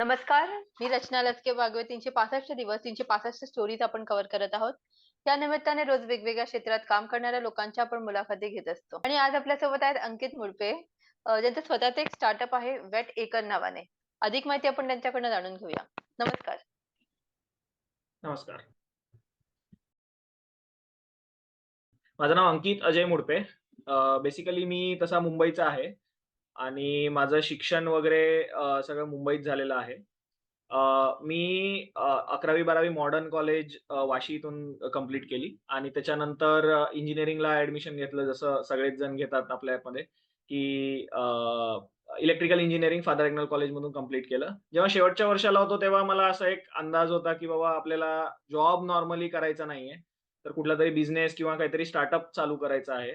नमस्कार मी रचना लचके बागवे तीनशे पासष्ट दिवस तीनशे पासष्ट स्टोरीज आपण कव्हर करत आहोत. त्या निमित्ताने रोज वेगवेगळ्या क्षेत्रात काम करणाऱ्या लोकांच्या आपण मुलाखती घेत असतो. आणि आज आपल्यासोबत आहेत अंकित मुळपे ज्यांचं स्वतःच एक स्टार्टअप आहे वेट एकर नावाने. अधिक माहिती आपण त्यांच्याकडनं जाणून घेऊया. नमस्कार. नमस्कार. माझं नाव अंकित अजय मुडपे. बेसिकली मी तसा मुंबईचा आहे. आणि माझं शिक्षण वगैरे अ, सगळं मुंबईत झालेलं आहे. अ, मी अकरावी बारावी मॉडर्न कॉलेज वाशीतून कंप्लीट केली. आणि त्याच्यानंतर इंजिनिअरिंगला ऍडमिशन घेतलं जसं सगळेच जण घेतात आपल्यामध्ये की इलेक्ट्रिकल इंजिनिअरिंग फादर रेग्नल कॉलेजमधून कंप्लीट केलं. जेव्हा शेवटच्या वर्षाला होतो तेव्हा मला असा एक अंदाज होता की बाबा आपल्याला जॉब नॉर्मली करायचा नाहीये. तर कुठला तरी बिझनेस किंवा काहीतरी स्टार्टअप चालू करायचा आहे.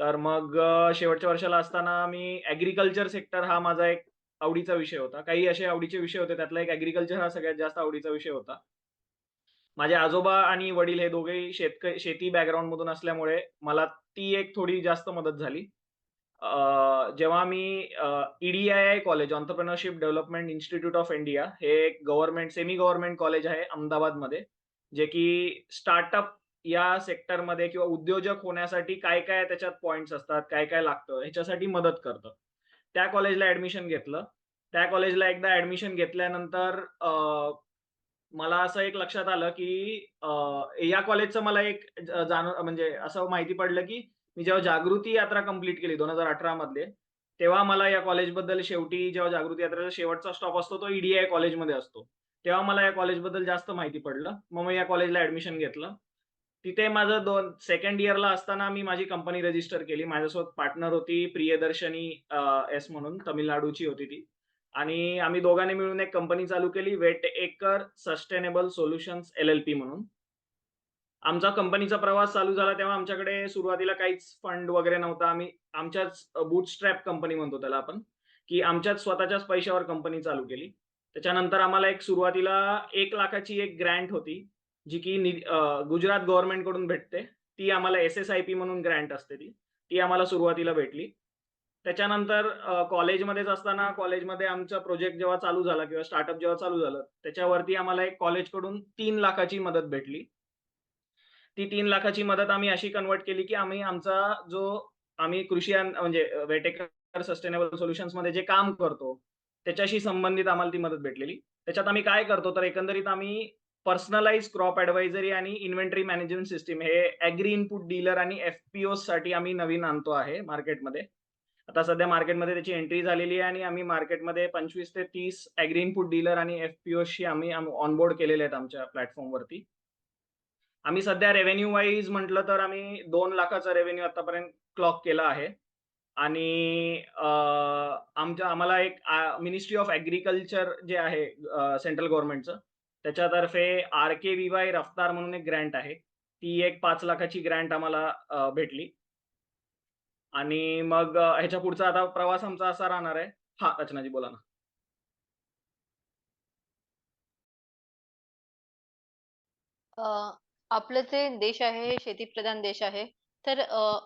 तर मग शेवटच्या वर्षाला असताना मी ऍग्रिकल्चर सेक्टर हा माझा एक आवडीचा विषय होता. काही असे आवडीचे विषय होते त्यातला एक ऍग्रिकल्चर हा सगळ्यात जास्त आवडीचा विषय होता. माझे आजोबा आणि वडील हे दोघेही शेतक शेती बॅकग्राऊंड मधून असल्यामुळे मला ती एक थोडी जास्त मदत झाली. जेव्हा मी EDI college entrepreneurship development institute of India हे एक गव्हर्नमेंट सेमी गव्हर्नमेंट कॉलेज आहे अहमदाबादमध्ये जे की स्टार्टअप या सेक्टरमध्ये किंवा उद्योजक होण्यासाठी काय काय त्याच्यात पॉइंट्स असतात काय काय लागतं ह्याच्यासाठी मदत करतं. त्या कॉलेजला ऍडमिशन घेतलं. त्या कॉलेजला एकदा ऍडमिशन घेतल्यानंतर अ, मला असं एक लक्षात आलं की या कॉलेजचं मला एक ज- जाण म्हणजे असं माहिती पडलं की मी जेव्हा जागृती यात्रा कंप्लीट केली दोन हजार अठरा मध्ये तेव्हा मला या कॉलेजबद्दल शेवटी जेव्हा जागृती यात्रेचा शेवटचा स्टॉप असतो तो ईडीआय कॉलेजमध्ये असतो. तेव्हा मला या कॉलेजबद्दल जास्त माहिती पडलं. मग मी या कॉलेजला ऍडमिशन घेतलं. तिथे माझं दोन सेकंड इयरला असताना मी माझी कंपनी रजिस्टर केली. माझ्यासोबत पार्टनर होती प्रियदर्शनी एस म्हणून तमिळनाडूची होती ती. आणि आम्ही दोघांनी मिळून एक कंपनी चालू केली wet acre sustainable solutions L L P म्हणून. आमचा कंपनीचा प्रवास चालू झाला तेव्हा आमच्याकडे सुरुवातीला काहीच फंड वगैरे नव्हता. आम्ही आमच्याच बूटस्ट्रॅप कंपनी म्हणतो त्याला आपण की आमच्याच स्वतःच्याच पैशावर कंपनी चालू केली. त्याच्यानंतर आम्हाला एक सुरुवातीला एक लाखाची एक ग्रँट होती. जी की गुजरात गव्हर्नमेंटकडून भेटते ती आम्हाला एस एस आय पी म्हणून ग्रँट असते ती. ती आम्हाला सुरुवातीला भेटली. त्याच्यानंतर कॉलेजमध्येच असताना कॉलेजमध्ये आमचा प्रोजेक्ट जेव्हा चालू झाला किंवा स्टार्टअप जेव्हा चालू झालं त्याच्यावरती आम्हाला एक कॉलेजकडून तीन लाखाची मदत भेटली. ती तीन लाखाची मदत आम्ही अशी कन्वर्ट केली की आम्ही आमचा जो आम्ही कृषी म्हणजे वेटेकर सस्टेनेबल सोल्युशन्समध्ये जे काम करतो त्याच्याशी संबंधित आम्हाला ती मदत भेटलेली. त्याच्यात आम्ही काय करतो तर एकंदरीत आम्ही पर्सनलाइज क्रॉप ऍडवायझरी आणि इन्व्हेंटरी मॅनेजमेंट सिस्टीम हे अॅग्री इनपुट डीलर आणि एफपीओ साठी आम्ही नवीन आणतो आहे मार्केटमध्ये. आता सध्या मार्केटमध्ये त्याची एंट्री झालेली आहे आणि आम्ही मार्केटमध्ये पंचवीस ते तीस अॅग्री इनपुट डीलर आणि एफपीओशी आम्ही ऑनबोर्ड केलेले आहेत आमच्या प्लॅटफॉर्मवरती. आम्ही सध्या रेव्हेन्यू वाईज म्हटलं तर आम्ही दोन लाखाचा रेव्हेन्यू आतापर्यंत क्लॉक केला आहे. आणि आमच्या आम्हाला एक मिनिस्ट्री ऑफ ऍग्रीकल्चर जे आहे सेंट्रल गव्हर्नमेंटचं त्याच्यातर्फे R K V Y Raftaar म्हणून एक ग्रँट आहे. ती एक पाच लाखाची ग्रँट आम्हाला भेटली. आणि मग ह्याच्या पुढचा आता प्रवास आमचा असा राहणार आहे. हा रचनाजी बोला ना. आपलं जे देश आहे शेतीप्रधान देश आहे तर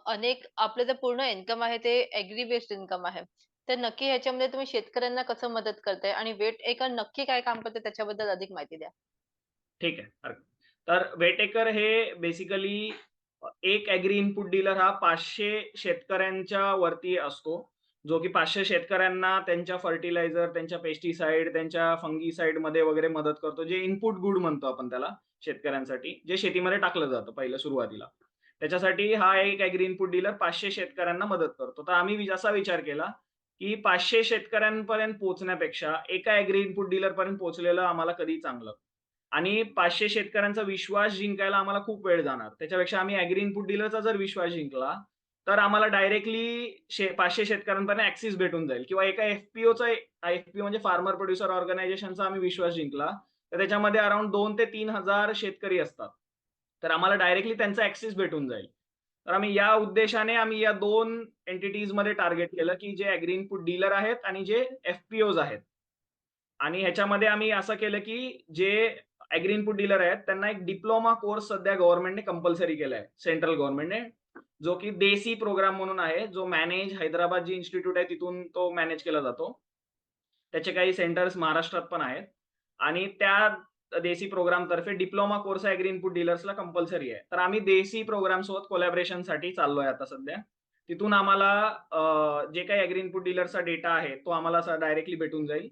अनेक आपलं जे पूर्ण इन्कम आहे ते ऍग्री बेस्ड इन्कम आहे. तर नक्की ह्याच्यामध्ये तुम्ही शेतकऱ्यांना कसं मदत करताय आणि वेट एकर नक्की काय काम करते त्याच्याबद्दल अधिक माहिती द्या. ठीक आहे तर वेट एकर हे बेसिकली एक ऍग्री इनपुट डीलर हा पाचशे शेतकऱ्यांच्या वरती असतो. जो की पाचशे शेतकऱ्यांना त्यांच्या फर्टिलायझर त्यांच्या पेस्टिसाइड त्यांच्या फंगीसाइडमध्ये वगैरे मदत करतो. जे इनपुट गुड म्हणतो आपण त्याला शेतकऱ्यांसाठी जे शेतीमध्ये टाकलं जातं पहिलं सुरुवातीला. त्याच्यासाठी हा एक ऍग्री इनपुट डीलर पाचशे शेतकऱ्यांना मदत करतो. तर आम्ही असा विचार केला की पाचशे शेतकऱ्यांपर्यंत पोहोचण्यापेक्षा एका अॅग्री इनपुट डीलर पर्यंत पोहोचलेलं आम्हाला कधी चांगलं. आणि पाचशे शेतकऱ्यांचा विश्वास जिंकायला आम्हाला खूप वेळ जाणार. त्याच्यापेक्षा आम्ही अॅग्री इनपुट डीलरचा जर विश्वास जिंकला तर आम्हाला डायरेक्टली शे पाचशे शेतकऱ्यांपर्यंत ऍक्सिस भेटून जाईल. किंवा एका एफपीओचा एफपीओ म्हणजे फार्मर प्रोड्युसर ऑर्गनायझेशनचा आम्ही विश्वास जिंकला तर त्याच्यामध्ये अराउंड दोन ते तीन हजार शेतकरी असतात. तर आम्हाला डायरेक्टली त्यांचा ऍक्सिस भेटून जाईल. तर आम्ही या उद्देशाने आम्ही या दोन एंटिटीजमध्ये टार्गेट केलं की जे अॅग्री इनपुट डीलर आहेत आणि जे एफपीओज आहेत. आणि ह्याच्यामध्ये आम्ही असं केलं की जे अॅग्री इनपुट डीलर आहेत त्यांना एक डिप्लोमा कोर्स सध्या गव्हर्नमेंटने कंपल्सरी केलाय सेंट्रल गव्हर्नमेंटने जो की देसी प्रोग्राम म्हणून आहे जो मॅनेज हैदराबाद जी इन्स्टिट्यूट आहे तिथून तो मॅनेज केला जातो. त्याचे काही सेंटर्स महाराष्ट्रात पण आहेत. आणि त्या देसी प्रोग्राम तर्फे डिप्लोमा कोर्स ऍग्री इनपुट डीलर्सला कंपल्सरी आहे. तर आम्ही देसी प्रोग्राम सोबत कोलॅबरेशनसाठी चाललोय आता सध्या. तिथून आम्हाला जे काही ऍग्री इनपुट डीलरचा डेटा आहे तो आम्हाला डायरेक्टली भेटून जाईल.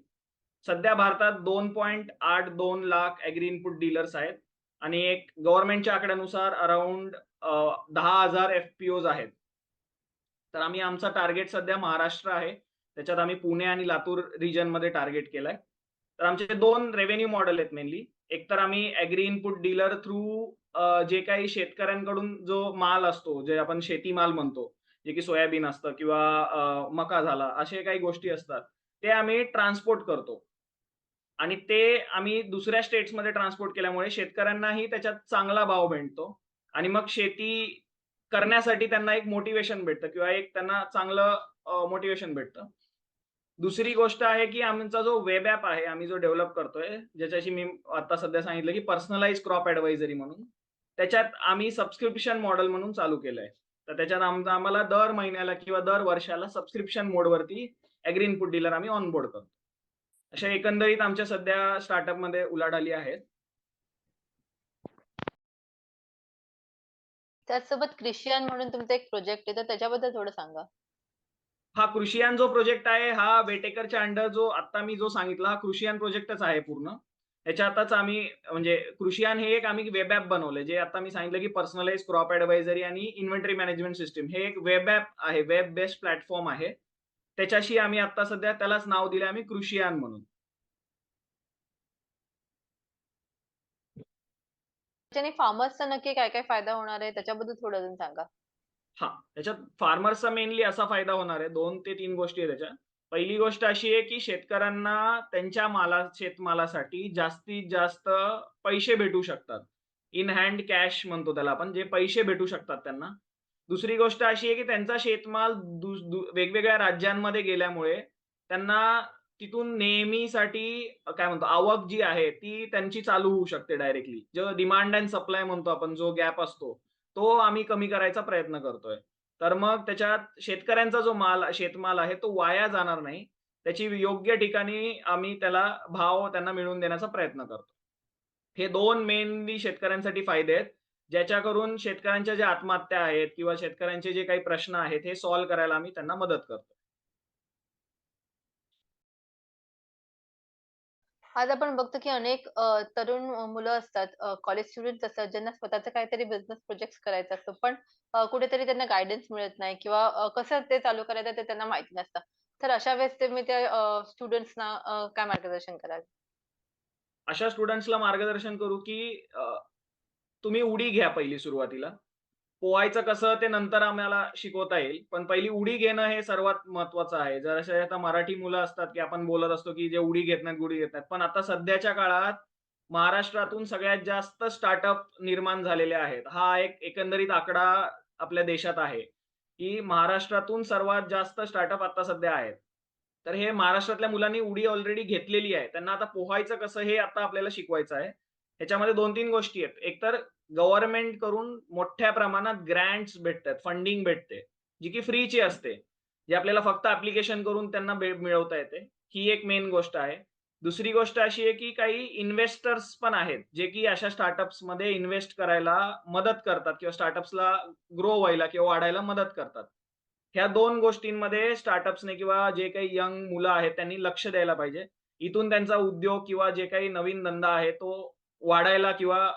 सध्या भारतात दोन पॉईंट आठ दोन लाख ऍग्री इनपुट डीलर्स आहेत. आणि एक गव्हर्नमेंटच्या आकड्यानुसार अराउंड दहा हजार एफपीओज आहेत. तर आम्ही आमचा टार्गेट सध्या महाराष्ट्र आहे. त्याच्यात आम्ही पुणे आणि लातूर रिजनमध्ये टार्गेट केलाय. तर आमचे दोन रेव्हेन्यू मॉडेल आहेत मेनली एक तर आम्ही ऍग्री इनपुट डीलर थ्रू जे काही शेतकऱ्यांकडून जो माल असतो जे आपण शेतीमाल म्हणतो जे की सोयाबीन असतं किंवा मका झाला असे काही गोष्टी असतात ते आम्ही ट्रान्सपोर्ट करतो. आणि ते आम्ही दुसऱ्या स्टेट्समध्ये ट्रान्सपोर्ट केल्यामुळे शेतकऱ्यांनाही त्याच्यात चांगला भाव भेटतो. आणि मग शेती करण्यासाठी त्यांना एक मोटिवेशन भेटतं किंवा एक त्यांना चांगलं मोटिवेशन भेटतं. दुसरी गोष्ट आहे की आमचा जो वेब ॲप आहे आम्ही जो डेव्हलप करतोय ज्याच्याशी मी आता सध्या सांगितलं की पर्सनलाइज क्रॉप ऍडवायझरी म्हणून त्याच्यात आम्ही सबस्क्रिप्शन मॉडेल म्हणून चालू केलंय. तर त्याच्यात आम्हाला दर महिन्याला किंवा दर वर्षाला सबस्क्रिप्शन मोडवरती ऍग्री इनपुट डीलर आम्ही ऑनबोर्ड करतो. अशा एकंदरीत आमच्या सध्या स्टार्टअपमध्ये उलाढाली आहेत. त्याचसोबत क्रिश्चियन म्हणून तुमचा एक प्रोजेक्ट आहे तर त्याच्याबद्दल थोडं सांगा. हा कृषियान जो प्रोजेक्ट आहे हा वेटेकरच्या अंडर जो आता मी जो सांगितला हा कृषियान प्रोजेक्टच आहे पूर्ण. याच्यातच आम्ही म्हणजे कृषियान हे एक आम्ही वेब ॲप बनवले जे आता मी सांगितलं की पर्सनलाइज क्रॉप ऍडवायझरी आणि इन्व्हेंटरी मॅनेजमेंट सिस्टीम हे एक वेब ॲप आहे वेब बेस्ड प्लॅटफॉर्म आहे. त्याच्याशी आम्ही आता सध्या त्यालाच नाव दिले आम्ही कृषियान म्हणून. फार्मर्सचा नक्की काय काय फायदा होणार आहे त्याच्याबद्दल थोडं अजून सांगा. हा त्याच्यात फार्मर्सचा मेनली असा फायदा होणार आहे. दोन ते तीन गोष्टी आहे त्याच्यात. पहिली गोष्ट अशी आहे की शेतकऱ्यांना त्यांच्या माला शेतमालासाठी जास्तीत जास्त पैसे भेटू शकतात. इन हँड कॅश म्हणतो त्याला आपण जे पैसे भेटू शकतात त्यांना. दुसरी गोष्ट अशी आहे की त्यांचा शेतमाल वेगवेगळ्या राज्यांमध्ये गेल्यामुळे त्यांना तिथून नेहमीसाठी काय म्हणतो आवक जी आहे ती त्यांची चालू होऊ शकते डायरेक्टली जो डिमांड अँड सप्लाय म्हणतो आपण जो गॅप असतो तो आम्ही कमी करायचा प्रयत्न करतोय. तर मग त्याच्यात शेतकऱ्यांचा जो माल शेतमाल आहे तो वाया जाणार नाही. त्याची योग्य ठिकाणी आम्ही त्याला भाव त्यांना मिळवून देण्याचा प्रयत्न करतो. हे दोन मेनली शेतकऱ्यांसाठी फायदे आहेत. ज्याच्या करून शेतकऱ्यांच्या ज्या आत्महत्या आहेत किंवा शेतकऱ्यांचे जे काही प्रश्न आहेत हे सॉल्व्ह करायला आम्ही त्यांना मदत करतो आज आपण बघतो की अनेक अ, तरुण अ, मुलं असतात कॉलेज स्टुडंट असतात ज्यांना स्वतःचा काहीतरी बिझनेस प्रोजेक्ट करायचा असतो पण अ, कुठेतरी त्यांना गायडन्स मिळत नाही किंवा अ, कसं ते चालू करायचं ते त्यांना माहिती नसतं. तर अशा वेळेस तुम्ही त्या स्टुडंट्सना काय मार्गदर्शन कराल? अशा स्टुडंट्सला मार्गदर्शन करू की अ, तुम्ही उडी घ्या पहिली सुरुवातीला. पोहायचं कसं ते नंतर आम्हाला शिकवता येईल. पण पहिली उडी घेणं हे सर्वात महत्वाचं आहे. जर अशा आता मराठी मुलं असतात की आपण बोलत असतो की जे उडी घेत नाहीत उडी घेत नाहीत. पण आता सध्याच्या काळात महाराष्ट्रातून सगळ्यात जास्त स्टार्टअप निर्माण झालेले आहेत. हा एक एकंदरीत आकडा आपल्या देशात आहे की महाराष्ट्रातून सर्वात जास्त स्टार्टअप आता सध्या आहेत. तर हे महाराष्ट्रातल्या मुलांनी उडी ऑलरेडी घेतलेली आहे. त्यांना आता पोहायचं कसं हे आता आपल्याला शिकवायचं आहे. ह्याच्यामध्ये दोन तीन गोष्टी आहेत. एक तर गव्हर्नमेंट करून मोठ्या प्रमाणात ग्रँट्स भेटतात फंडिंग भेटते जी की फ्रीची असते. जी आपल्याला फक्त ऍप्लिकेशन करून त्यांना मिळवता येते. ही एक मेन गोष्ट आहे. दुसरी गोष्ट अशी आहे की काही इन्व्हेस्टर्स पण आहेत जे की अशा स्टार्टअप्समध्ये इन्व्हेस्ट करायला मदत करतात किंवा स्टार्टअप्सला ग्रो व्हायला किंवा वाढायला मदत करतात. ह्या दोन गोष्टींमध्ये स्टार्टअप्सने किंवा जे काही यंग मुलं आहेत त्यांनी लक्ष द्यायला पाहिजे. इथून त्यांचा उद्योग किंवा जे काही नवीन धंदा आहे तो वाढायला किंवा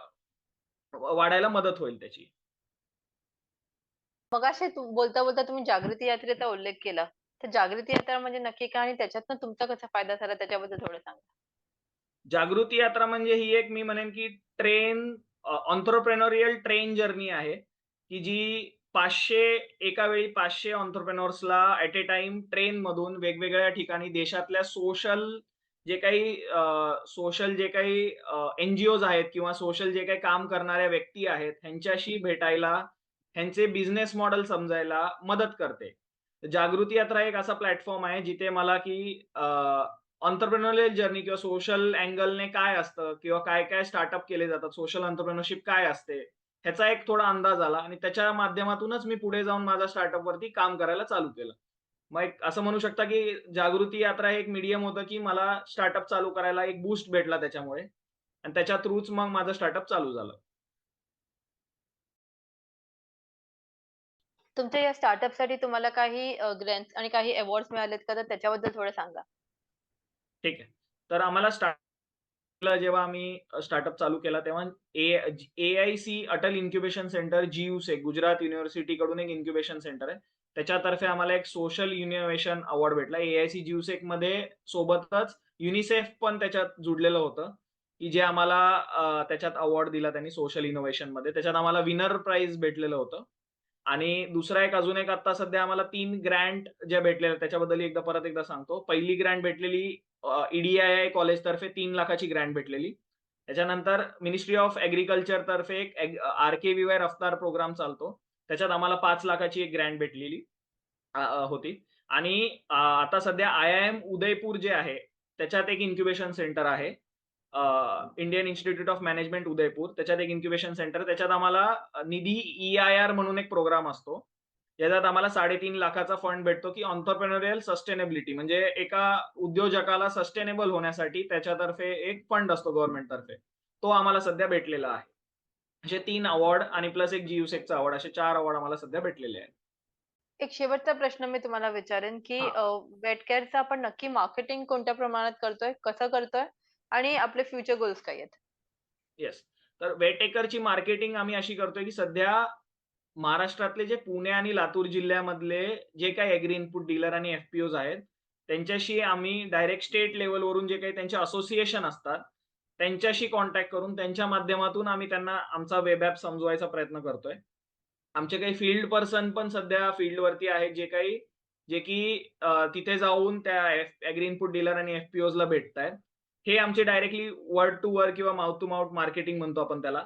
वाढायला मदत होईल त्याची. मग असे बोलता बोलता तुम्ही जागृती यात्रेचा उल्लेख केला. तर जागृती यात्रा म्हणजे नक्की काय आणि त्याच्यातनं तुमचा कसा फायदा झाला त्याच्याबद्दल थोडं सांगा. जागृती यात्रा म्हणजे ही एक मी म्हणेन की ट्रेन ऑन्टरप्रेनोरियल ट्रेन जर्नी आहे. की जी पाचशे एका वेळी पाचशे ऑन्टरप्रेनोर्सला ऍट ए टाइम ट्रेन मधून वेगवेगळ्या ठिकाणी देशातल्या सोशल जे काही सोशल जे काही एनजीओज आहेत किंवा सोशल जे काही काम करणाऱ्या व्यक्ती आहेत ह्यांच्याशी भेटायला ह्यांचे बिझनेस मॉडेल समजायला मदत करते. जागृती यात्रा एक असा प्लॅटफॉर्म आहे जिथे मला की ऑन्टरप्रेनोरियल जर्नी किंवा सोशल अँगलने काय असतं किंवा काय काय स्टार्टअप केले जातात सोशल ऑन्टरप्रेनरशिप काय असते ह्याचा एक थोडा अंदाज आला आणि त्याच्या माध्यमातूनच मी पुढे जाऊन माझ्या स्टार्टअप वरती काम करायला चालू केलं. मग एक असं म्हणू शकता, की जागृती यात्रा हे एक मीडियम होतं, की मला स्टार्टअप चालू करायला एक बूस्ट भेटला त्याच्यामुळे आणि त्याच्या थ्रूच मग माझं स्टार्टअप चालू झालं. तुमच्या या स्टार्टअपसाठी तुम्हाला काही ग्रँट्स आणि काही अवॉर्ड्स मिळालेत का? तर त्याच्याबद्दल थोडं सांगा. ठीक आहे. तर आम्हाला स्टार्टला जेव्हा आम्ही स्टार्टअप चालू केला तेव्हा A AIC Atal incubation centre GUSEC Gujarat युनिव्हर्सिटीकडून एक इन्क्युबेशन सेंटर आहे. त्याच्यातर्फे आम्हाला एक सोशल इनोव्हेशन अवॉर्ड भेटला. ए-आय-सी सोबतच युनिसेफ पण त्याच्यात जुडलेलं होतं, की जे आम्हाला त्याच्यात अवॉर्ड दिला त्यांनी सोशल इनोव्हेशनमध्ये त्याच्यात आम्हाला विनर प्राइज भेटलेलं होतं. आणि दुसरा एक अजून एक आता सध्या आम्हाला तीन ग्रँट ज्या भेटलेल्या त्याच्याबद्दल एकदा परत एकदा सांगतो. पहिली ग्रँट भेटलेली ईडीआय आय कॉलेजतर्फे तीन लाखाची ग्रँट भेटलेली. त्याच्यानंतर मिनिस्ट्री ऑफ एग्रीकल्चर तर्फे एक आर-के-व्ही-वाय रफ्तार प्रोग्राम चालतो. त्याच्यात आम्हाला पाच लाखाची एक ग्रँट भेटलेली होती. आणि आता सध्या आय-आय-एम उदयपूर जे आहे, त्याच्यात एक इन्क्युबेशन सेंटर आहे. Indian institute of management Udaipur त्याच्यात एक इन्क्युबेशन सेंटर त्याच्यात आम्हाला निधी ई-आय-आर म्हणून एक प्रोग्राम असतो. ज्याच्यात आम्हाला 3.5 लाखाचा फंड भेटतो, की एंटरप्रेन्योरियल सस्टेनेबिलिटी म्हणजे एका उद्योजकाला सस्टेनेबल होण्यासाठी त्याच्यातर्फे एक फंड असतो गव्हर्नमेंटतर्फे. तो आम्हाला सध्या भेटलेला आहे. असे 3 अवॉर्ड आणि प्लस एक जी-यू-सेकचा अवॉर्ड असे 4 अवॉर्ड आम्हाला सध्या भेटलेले आहेत. एक शेवटचा प्रश्न मी तुम्हाला विचारेन, की हां. वेट केअरचं आपण नक्की मार्केटिंग कोणत्या प्रमाणात करतोय? कसं करतोय? आणि आपले फ्युचर गोल्स काय आहेत? येस. तर वेटेकरची मार्केटिंग आम्ही अशी करतोय, की सध्या महाराष्ट्रातले जे पुणे आणि लातूर जिल्ह्यामधले जे काही एग्री इनपुट डीलर आणि एफ-पी-ओज आहेत, त्यांच्याशी आम्ही डायरेक्ट स्टेट लेव्हलवरून जे काही त्यांचे असोसिएशन असतात, त्यांच्याशी कॉन्टॅक्ट करून त्यांच्या माध्यमातून आम्ही त्यांना आमचा वेब ॲप समजवायचा प्रयत्न करतोय. आमचे काही फील्ड पर्सन पण सध्या फील्डवरती आहेत, जे काही जे की तिथे जाऊन त्या एफ इनपुट डीलर आणि एफ-पी-ओजला भेटतायत. हे आमचे डायरेक्टली वर्ड टू वर्ड किंवा माउथ टू माउथ मार्केटिंग म्हणतो आपण त्याला.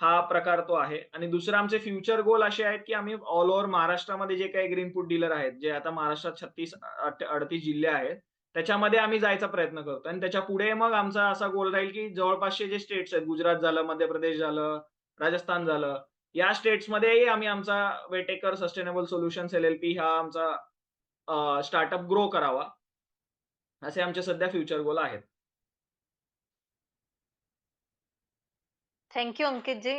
हा प्रकार तो आहे. आणि दुसरं आमचे फ्युचर गोल असे आहेत, की आम्ही ऑल ओव्हर महाराष्ट्रामध्ये जे काही एग्री डीलर आहेत, जे आता महाराष्ट्रात छत्तीस अडतीस जिल्हे आहेत, त्याच्यामध्ये आम्ही जायचा प्रयत्न करतो आणि त्याच्या पुढे मग आमचा असा गोल राहील, की जवळपासचे जे स्टेट्स आहेत, गुजरात झालं, मध्य प्रदेश झालं, राजस्थान झालं, या स्टेट्समध्येही आम्ही आमचा वेटेकर सस्टेनेबल सोल्युशन्स एल-एल-पी हा आमचा स्टार्टअप ग्रो करावा. असे आमचे सध्या फ्युचर गोल आहेत. Thank you Ankitji.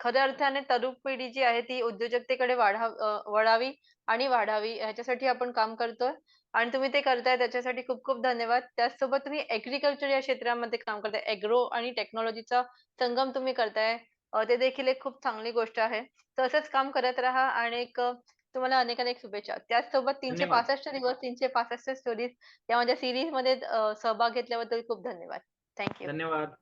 खऱ्या अर्थाने तरुण पिढी जी आहे ती उद्योजकतेकडे वाढावी वळावी आणि वाढावी ह्याच्यासाठी आपण काम करतोय आणि तुम्ही ते करताय त्याच्यासाठी खूप खूप धन्यवाद. त्याचसोबत तुम्ही एग्रीकल्चर या क्षेत्रामध्ये काम करताय. एग्रो आणि टेक्नॉलॉजीचा संगम तुम्ही करताय. अ, ते देखील एक खूप चांगली गोष्ट आहे. तसंच काम करत राहा आणि एक अ, तुम्हाला अनेक-अनेक शुभेच्छा. त्याचसोबत धन्यवाद. 365 दिवस 365 स्टोरीज या माझ्या सीरीजमध्ये अ, सहभाग घेतल्याबद्दल खूप धन्यवाद. Thank you. धन्यवाद.